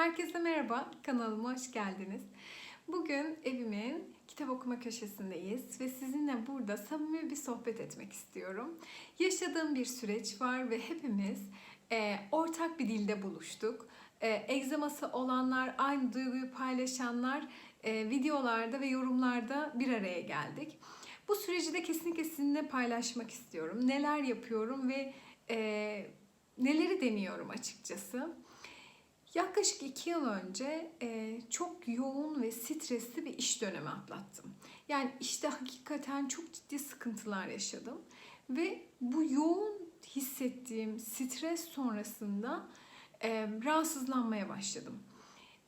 Herkese merhaba, kanalıma hoş geldiniz. Bugün evimin kitap okuma köşesindeyiz ve sizinle burada samimi bir sohbet etmek istiyorum. Yaşadığım bir süreç var ve hepimiz e, ortak bir dilde buluştuk. E, egzaması olanlar, aynı duyguyu paylaşanlar e, videolarda ve yorumlarda bir araya geldik. Bu süreci de kesinlikle sizinle paylaşmak istiyorum. Neler yapıyorum ve e, neleri deniyorum açıkçası. Yaklaşık iki yıl önce e, çok yoğun ve stresli bir iş dönemi atlattım. Yani işte hakikaten çok ciddi sıkıntılar yaşadım. Ve bu yoğun hissettiğim stres sonrasında e, rahatsızlanmaya başladım.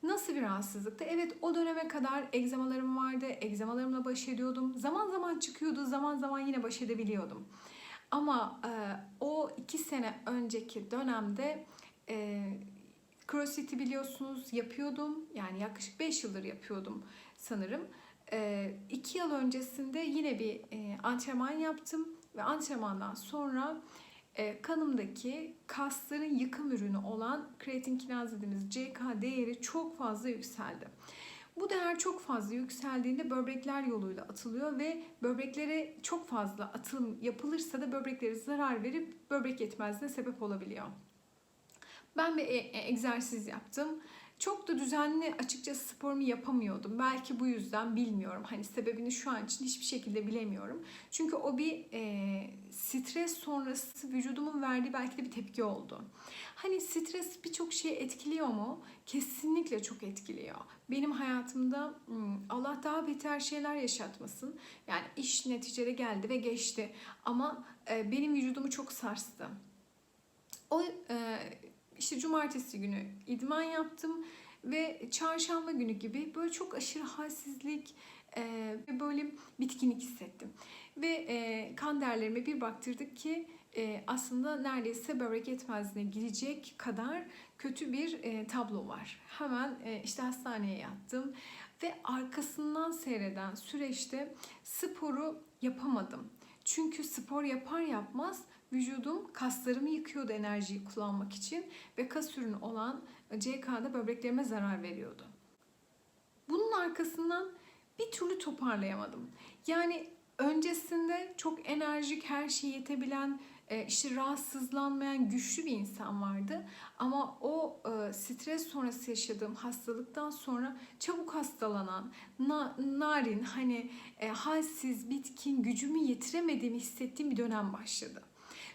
Nasıl bir rahatsızlıktı? Evet o döneme kadar egzamalarım vardı. Egzamalarımla baş ediyordum. Zaman zaman çıkıyordu, zaman zaman yine baş edebiliyordum. Ama e, o iki sene önceki dönemde e, CrossFit'i biliyorsunuz yapıyordum. Yani yaklaşık 5 yıldır yapıyordum sanırım. 2 yıl öncesinde yine bir e, antrenman yaptım. Ve antrenmandan sonra e, kanımdaki kasların yıkım ürünü olan kreatin kinaz dediğimiz CK değeri çok fazla yükseldi. Bu değer çok fazla yükseldiğinde böbrekler yoluyla atılıyor ve böbreklere çok fazla atım yapılırsa da böbreklere zarar verip böbrek yetmezliğine sebep olabiliyor. Ben bir e- e- egzersiz yaptım. Çok da düzenli açıkçası sporumu yapamıyordum. Belki bu yüzden bilmiyorum. Hani sebebini şu an için hiçbir şekilde bilemiyorum. Çünkü o bir e, stres sonrası vücudumun verdiği belki de bir tepki oldu. Hani stres birçok şeyi etkiliyor mu? Kesinlikle çok etkiliyor. Benim hayatımda hmm, Allah daha beter şeyler yaşatmasın. Yani iş neticede geldi ve geçti. Ama e, benim vücudumu çok sarstı. O e, işte cumartesi günü idman yaptım ve çarşamba günü gibi böyle çok aşırı halsizlik ve böyle bitkinlik hissettim. Ve kan değerlerime bir baktırdık ki aslında neredeyse böbrek yetmezliğine girecek kadar kötü bir tablo var. Hemen işte hastaneye yattım ve arkasından seyreden süreçte sporu yapamadım. Çünkü spor yapar yapmaz vücudum kaslarımı yıkıyordu enerjiyi kullanmak için ve kas ürünü olan CK'da böbreklerime zarar veriyordu. Bunun arkasından bir türlü toparlayamadım. Yani öncesinde çok enerjik, her şeye yetebilen, e, işte rahatsızlanmayan güçlü bir insan vardı. Ama o e, stres sonrası yaşadığım hastalıktan sonra çabuk hastalanan, na, narin, hani e, halsiz, bitkin, gücümü yetiremediğimi hissettiğim bir dönem başladı.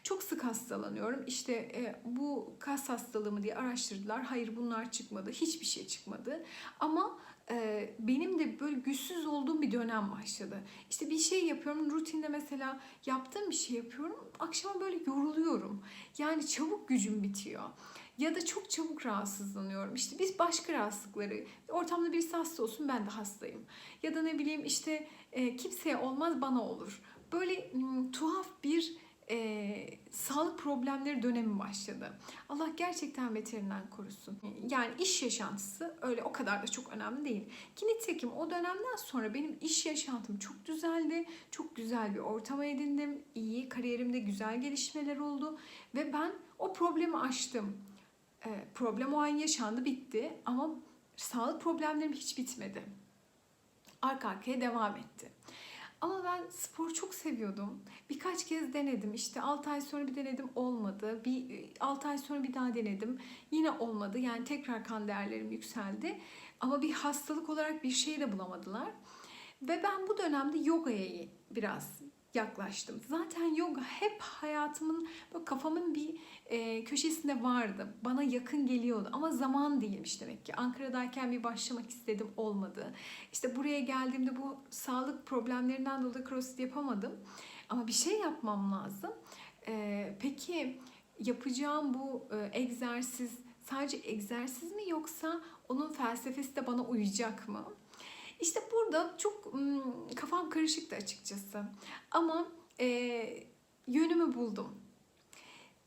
Çok sık hastalanıyorum. İşte e, bu kas hastalığı mı diye araştırdılar. Hayır bunlar çıkmadı. Hiçbir şey çıkmadı. Ama e, benim de böyle güçsüz olduğum bir dönem başladı. İşte bir şey yapıyorum. Rutinde mesela yaptığım bir şey yapıyorum. Akşama böyle yoruluyorum. Yani çabuk gücüm bitiyor. Ya da çok çabuk rahatsızlanıyorum. İşte biz başka rahatsızlıkları, ortamda birisi hasta olsun ben de hastayım. Ya da ne bileyim işte e, kimseye olmaz bana olur. Böyle m, tuhaf bir e, sağlık problemleri dönemi başladı. Allah gerçekten beterinden korusun. Yani iş yaşantısı öyle o kadar da çok önemli değil. Ki nitekim o dönemden sonra benim iş yaşantım çok düzeldi. Çok güzel bir ortama edindim. İyi, kariyerimde güzel gelişmeler oldu. Ve ben o problemi aştım. E, problem o an yaşandı, bitti. Ama sağlık problemlerim hiç bitmedi. Arka arkaya devam etti. Ama ben sporu çok seviyordum. Birkaç kez denedim. İşte 6 ay sonra bir denedim olmadı. Bir 6 ay sonra bir daha denedim. Yine olmadı. Yani tekrar kan değerlerim yükseldi. Ama bir hastalık olarak bir şey de bulamadılar. Ve ben bu dönemde yogaya biraz yaklaştım. Zaten yoga hep hayatımın, böyle kafamın bir e, köşesinde vardı. Bana yakın geliyordu ama zaman değilmiş demek ki. Ankara'dayken bir başlamak istedim olmadı. İşte buraya geldiğimde bu sağlık problemlerinden dolayı crossfit yapamadım. Ama bir şey yapmam lazım. E, peki yapacağım bu e, egzersiz sadece egzersiz mi yoksa onun felsefesi de bana uyacak mı? Burada çok kafam karışıktı açıkçası. Ama e, yönümü buldum.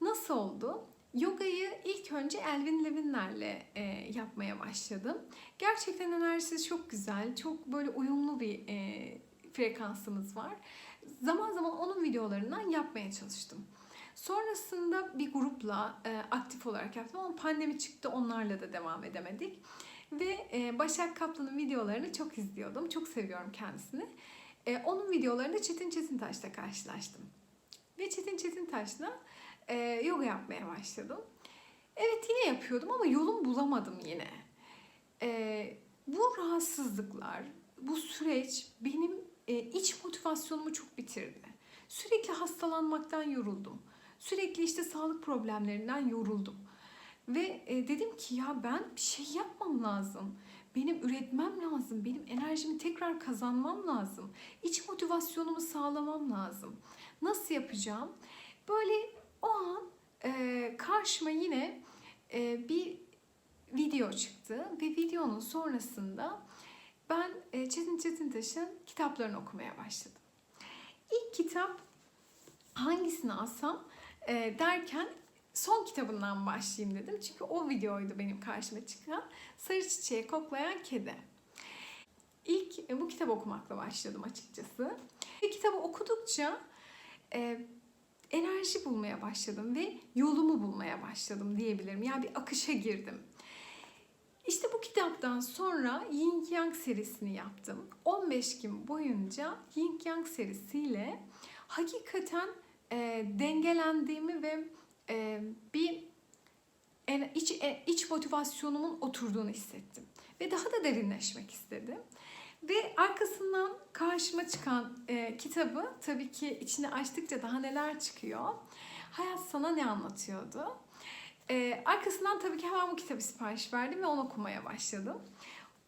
Nasıl oldu? Yogayı ilk önce Elvin Levinler'le e, yapmaya başladım. Gerçekten enerjisi çok güzel, çok böyle uyumlu bir e, frekansımız var. Zaman zaman onun videolarından yapmaya çalıştım. Sonrasında bir grupla e, aktif olarak yaptım ama pandemi çıktı onlarla da devam edemedik. Ve e, Başak Kaplan'ın videolarını çok izliyordum. Çok seviyorum kendisini. E, onun videolarında Çetin Çetintaş'la karşılaştım. Ve Çetin Çetintaş'la e, yoga yapmaya başladım. Evet yine yapıyordum ama yolum bulamadım yine. E, bu rahatsızlıklar, bu süreç benim e, iç motivasyonumu çok bitirdi. Sürekli hastalanmaktan yoruldum. Sürekli işte sağlık problemlerinden yoruldum. Ve e, dedim ki ya ben bir şey yapmam lazım. Benim üretmem lazım. Benim enerjimi tekrar kazanmam lazım. İç motivasyonumu sağlamam lazım. Nasıl yapacağım? Böyle o an e, karşıma yine e, bir video çıktı ve videonun sonrasında ben e, Çetin Çetintaş'ın kitaplarını okumaya başladım. İlk kitap hangisini alsam e, derken son kitabından başlayayım dedim. Çünkü o videoydu benim karşıma çıkan. Sarı Çiçeği Koklayan Kedi. İlk e, bu kitabı okumakla başladım açıkçası. Ve kitabı okudukça e, enerji bulmaya başladım ve yolumu bulmaya başladım diyebilirim. Yani bir akışa girdim. İşte bu kitaptan sonra Yin Yang serisini yaptım. 15 gün boyunca Yin Yang serisiyle hakikaten e, dengelendiğimi ve e, bir en, iç, e, iç motivasyonumun oturduğunu hissettim. Ve daha da derinleşmek istedim. Ve arkasından karşıma çıkan e, kitabı tabii ki içine açtıkça daha neler çıkıyor. Hayat sana ne anlatıyordu? E, arkasından tabii ki hemen bu kitabı sipariş verdim ve onu okumaya başladım.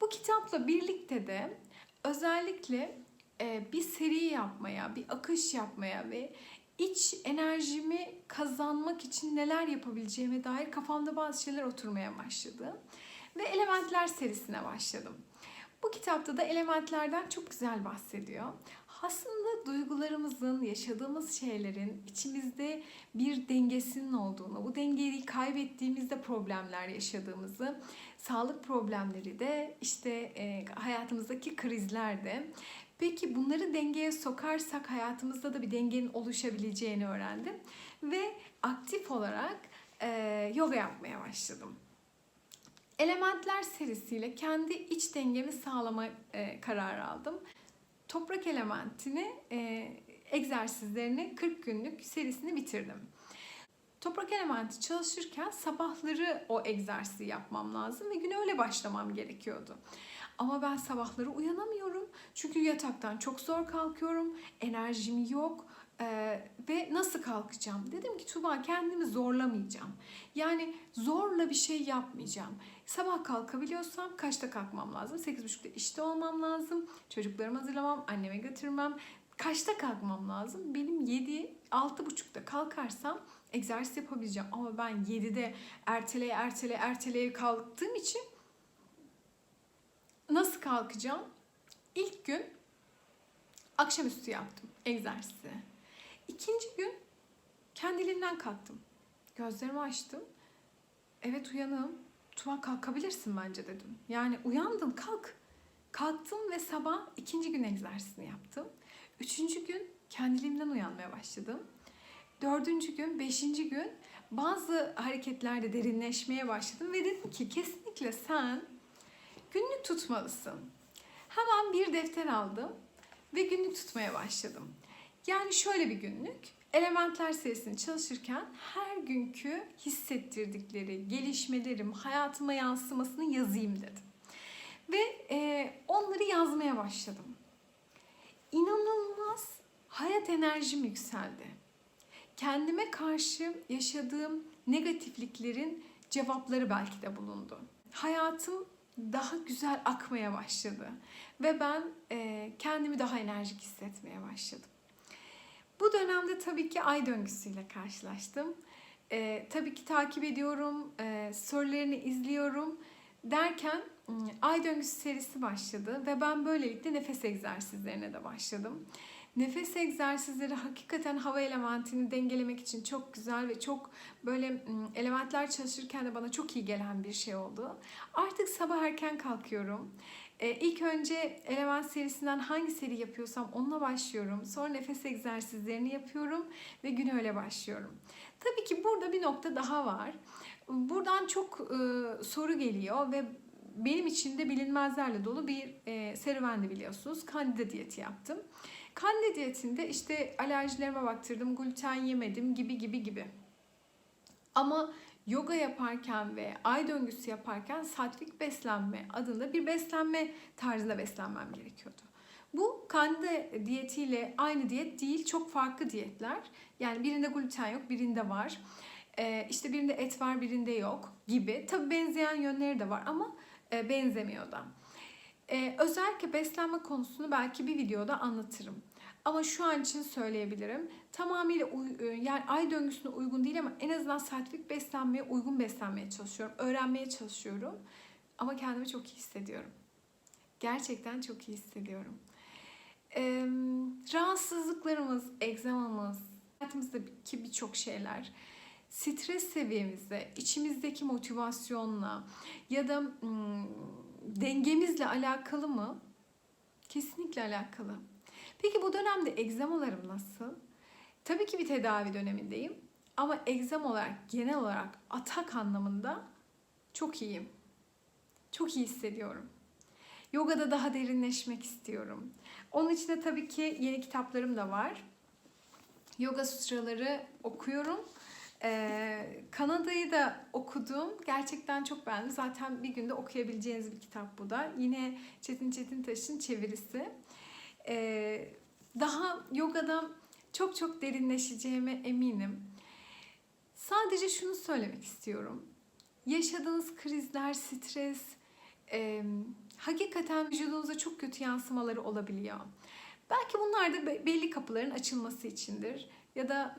Bu kitapla birlikte de özellikle e, bir seri yapmaya, bir akış yapmaya ve iç enerjimi kazanmak için neler yapabileceğime dair kafamda bazı şeyler oturmaya başladı. Ve Elementler serisine başladım. Bu kitapta da elementlerden çok güzel bahsediyor. Aslında duygularımızın, yaşadığımız şeylerin içimizde bir dengesinin olduğunu, bu dengeyi kaybettiğimizde problemler yaşadığımızı, sağlık problemleri de işte e, hayatımızdaki krizler de Peki bunları dengeye sokarsak hayatımızda da bir dengenin oluşabileceğini öğrendim ve aktif olarak e, yoga yapmaya başladım. Elementler serisiyle kendi iç dengemi sağlama e, kararı aldım. Toprak elementini e, egzersizlerini 40 günlük serisini bitirdim. Toprak elementi çalışırken sabahları o egzersizi yapmam lazım ve güne öyle başlamam gerekiyordu. Ama ben sabahları uyanamıyorum. Çünkü yataktan çok zor kalkıyorum. Enerjim yok. Ee, ve nasıl kalkacağım? Dedim ki Tuba kendimi zorlamayacağım. Yani zorla bir şey yapmayacağım. Sabah kalkabiliyorsam kaçta kalkmam lazım? 8.30'da işte olmam lazım. Çocuklarımı hazırlamam, anneme götürmem. Kaçta kalkmam lazım? Benim 7, 6.30'da kalkarsam egzersiz yapabileceğim. Ama ben 7'de erteleye erteleye erteleye kalktığım için nasıl kalkacağım? İlk gün akşamüstü yaptım egzersizi. İkinci gün kendiliğimden kalktım. Gözlerimi açtım. Evet uyanım. Tuva kalkabilirsin bence dedim. Yani uyandım kalk. Kalktım ve sabah ikinci gün egzersizini yaptım. Üçüncü gün kendiliğimden uyanmaya başladım. Dördüncü gün, beşinci gün bazı hareketlerde derinleşmeye başladım ve dedim ki kesinlikle sen günlük tutmalısın. Hemen bir defter aldım ve günlük tutmaya başladım. Yani şöyle bir günlük. Elementler serisini çalışırken her günkü hissettirdikleri, gelişmelerim hayatıma yansımasını yazayım dedim. Ve e, onları yazmaya başladım. İnanılmaz hayat enerjim yükseldi. Kendime karşı yaşadığım negatifliklerin cevapları belki de bulundu. Hayatım daha güzel akmaya başladı ve ben e, kendimi daha enerjik hissetmeye başladım. Bu dönemde tabii ki ay döngüsüyle karşılaştım. E, tabii ki takip ediyorum, e, sorularını izliyorum derken ay döngüsü serisi başladı ve ben böylelikle nefes egzersizlerine de başladım. Nefes egzersizleri hakikaten hava elementini dengelemek için çok güzel ve çok böyle elementler çalışırken de bana çok iyi gelen bir şey oldu. Artık sabah erken kalkıyorum. E, ilk önce element serisinden hangi seri yapıyorsam onunla başlıyorum. Sonra nefes egzersizlerini yapıyorum ve güne öyle başlıyorum. Tabii ki burada bir nokta daha var. Buradan çok soru geliyor ve benim için de bilinmezlerle dolu bir serüvendi biliyorsunuz. Kandida diyeti yaptım. Kandida diyetinde işte alerjilerime baktırdım, gluten yemedim gibi gibi gibi. Ama yoga yaparken ve ay döngüsü yaparken satvik beslenme adında bir beslenme tarzında beslenmem gerekiyordu. Bu kandida diyetiyle aynı diyet değil, çok farklı diyetler. Yani birinde gluten yok, birinde var. Ee, işte birinde et var, birinde yok gibi. Tabii benzeyen yönleri de var ama e, benzemiyor da. Ee, özellikle beslenme konusunu belki bir videoda anlatırım. Ama şu an için söyleyebilirim. Tamamıyla e, yani ay döngüsüne uygun değil ama en azından saatlik beslenmeye uygun beslenmeye çalışıyorum. Öğrenmeye çalışıyorum. Ama kendimi çok iyi hissediyorum. Gerçekten çok iyi hissediyorum. Ee, rahatsızlıklarımız, egzamamız, hayatımızdaki birçok şeyler stres seviyemizde, içimizdeki motivasyonla ya da hmm, dengemizle alakalı mı? Kesinlikle alakalı. Peki bu dönemde egzamalarım nasıl? Tabii ki bir tedavi dönemindeyim. Ama egzam olarak, genel olarak atak anlamında çok iyiyim. Çok iyi hissediyorum. Yogada daha derinleşmek istiyorum. Onun için de tabii ki yeni kitaplarım da var. Yoga sutraları okuyorum. Ee, Kanada'yı da okudum. Gerçekten çok beğendim. Zaten bir günde okuyabileceğiniz bir kitap bu da. Yine Çetin Çetin Taş'ın çevirisi. Ee, daha yogada çok çok derinleşeceğime eminim. Sadece şunu söylemek istiyorum. Yaşadığınız krizler, stres, e, hakikaten vücudunuza çok kötü yansımaları olabiliyor. Belki bunlar da be- belli kapıların açılması içindir. Ya da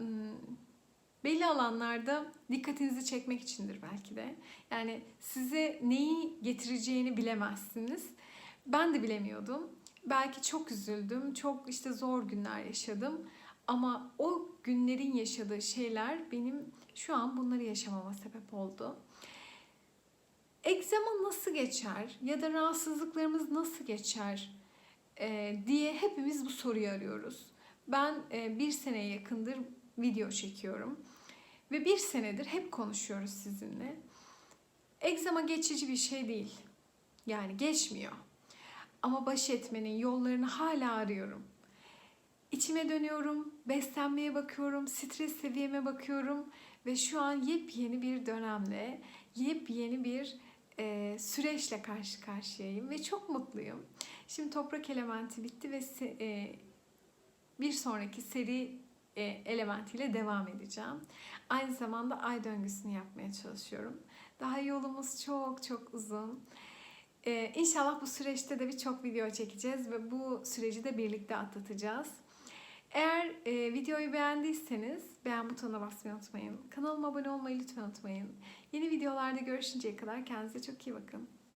belli alanlarda dikkatinizi çekmek içindir belki de. Yani size neyi getireceğini bilemezsiniz. Ben de bilemiyordum. Belki çok üzüldüm, çok işte zor günler yaşadım. Ama o günlerin yaşadığı şeyler benim şu an bunları yaşamama sebep oldu. Egzama nasıl geçer ya da rahatsızlıklarımız nasıl geçer e, diye hepimiz bu soruyu arıyoruz. Ben e, bir seneye yakındır video çekiyorum ve bir senedir hep konuşuyoruz sizinle. Egzama geçici bir şey değil. Yani geçmiyor. Ama baş etmenin yollarını hala arıyorum. İçime dönüyorum, beslenmeye bakıyorum, stres seviyeme bakıyorum ve şu an yepyeni bir dönemle, yepyeni bir e, süreçle karşı karşıyayım ve çok mutluyum. Şimdi toprak elementi bitti ve e, bir sonraki seri elementiyle devam edeceğim. Aynı zamanda ay döngüsünü yapmaya çalışıyorum. Daha yolumuz çok çok uzun. Ee, inşallah bu süreçte de birçok video çekeceğiz ve bu süreci de birlikte atlatacağız. Eğer e, videoyu beğendiyseniz beğen butonuna basmayı unutmayın. Kanalıma abone olmayı lütfen unutmayın. Yeni videolarda görüşünceye kadar kendinize çok iyi bakın.